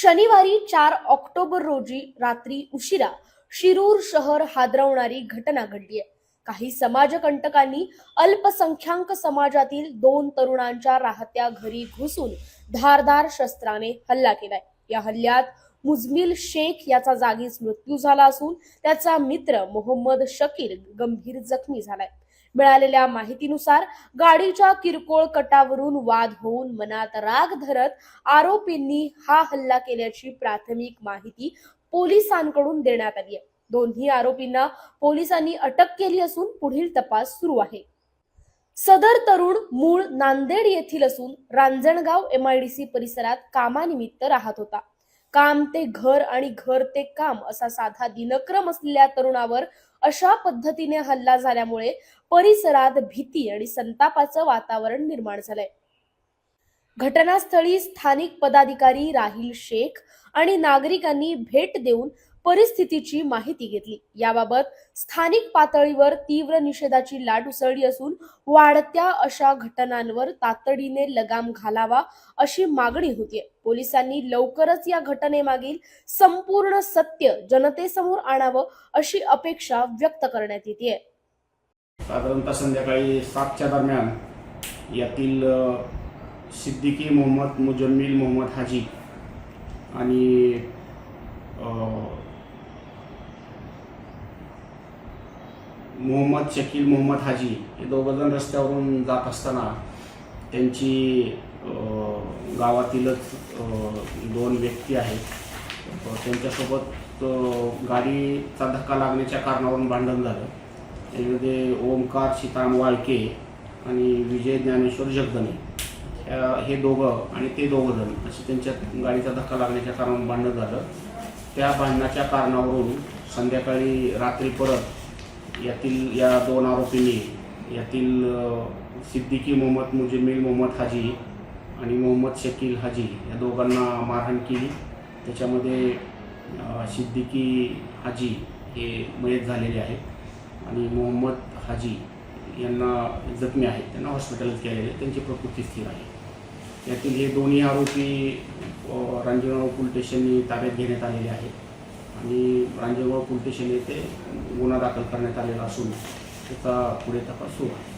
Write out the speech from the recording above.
शनिवारी चार ऑक्टोबर रोजी रात्री उशिरा शिरूर शहर हादरवणारी घटना घडली आहे. काही समाजकंटकांनी अल्पसंख्याक समाजातील दोन तरुणांच्या राहत्या घरी घुसून धारदार शस्त्राने हल्ला केलाय. या हल्ल्यात मुजमिल शेख याचा जागीच मृत्यू झाला असून त्याचा मित्र मोहम्मद शकील गंभीर जखमी झालाय. मिळालेल्या माहितीनुसार गाडीच्या किरकोळ कटावरून वाद होऊन मनात राग धरत आरोपींनी हा हल्ला केल्याची प्राथमिक माहिती पोलिसांकडून देण्यात आली आहे. दोन्ही आरोपींना पोलिसांनी अटक केली असून पुढील तपास सुरू आहे. सदर तरुण मूळ नांदेड येथील असून रांजणगाव एमआयडीसी परिसरात कामानिमित्त राहत होता. काम ते घर आणि घर ते काम असा साधा दिनक्रम असलेल्या तरुणावर अशा पद्धतीने हल्ला झाल्यामुळे परिसरात भीती आणि संतापाचं वातावरण निर्माण झालंय. घटनास्थळी स्थानिक पदाधिकारी राहील शेख आणि नागरिकांनी भेट देऊन परिस्थितीची माहिती घेतली. याबाबत स्थानिक पातळीवर तीव्र निषेधाची लाट उसळली असून वाढत्या अशा घटनांवर तातडीने लगाम घालावा अशी मागणी होतीये. पोलिसांनी लवकरच या घटनेमागील संपूर्ण सत्य जनतेसमोर आणावं अशी अपेक्षा व्यक्त करण्यात येते साधारणतः संध्याकाळी सातच्या दरम्यान यातील सिद्दीकी मोहम्मद मुजम्मिल मोहम्मद हाजी आणि मोहम्मद शकील मोहम्मद हाजी हे दोघंजण रस्त्यावरून जात असताना त्यांची गावातीलच दोन व्यक्ती आहेत. त्यांच्यासोबत गाडीचा धक्का लागण्याच्या कारणावरून भांडण झालं. त्यामध्ये ओमकार सीताराम वाळके आणि विजय ज्ञानेश्वर जगदने. ह्या हे दोघं आणि ते दोघं जण असे त्यांच्या गाडीचा धक्का लागण्याच्या कारणावरून भांडण झालं. त्या भांडणाच्या कारणावरून संध्याकाळी रात्री परत यातील या दोन आरोपींनी यातील सिद्दीकी मोहम्मद मुजमिल मोहम्मद हाजी आणि मोहम्मद शकील हाजी या दोघांना मारहाण केली. त्याच्यामध्ये सिद्दीकी हाजी हे मयत झालेले आहेत आणि मोहम्मद हाजी यांना जखमी आहेत. त्यांना हॉस्पिटल केलेले त्यांची प्रकृती स्थिर आहे. यातील हे दोन्ही आरोपी रांजीराव रांजणगाव पोलीस स्टेशननी ताब्यात घेण्यात आलेले आहेत. आणि रांजणगाव पोलीस स्टेशन येथे गुन्हा दाखल करण्यात आलेला असून त्याचा पुढे तपास सुरू आहे.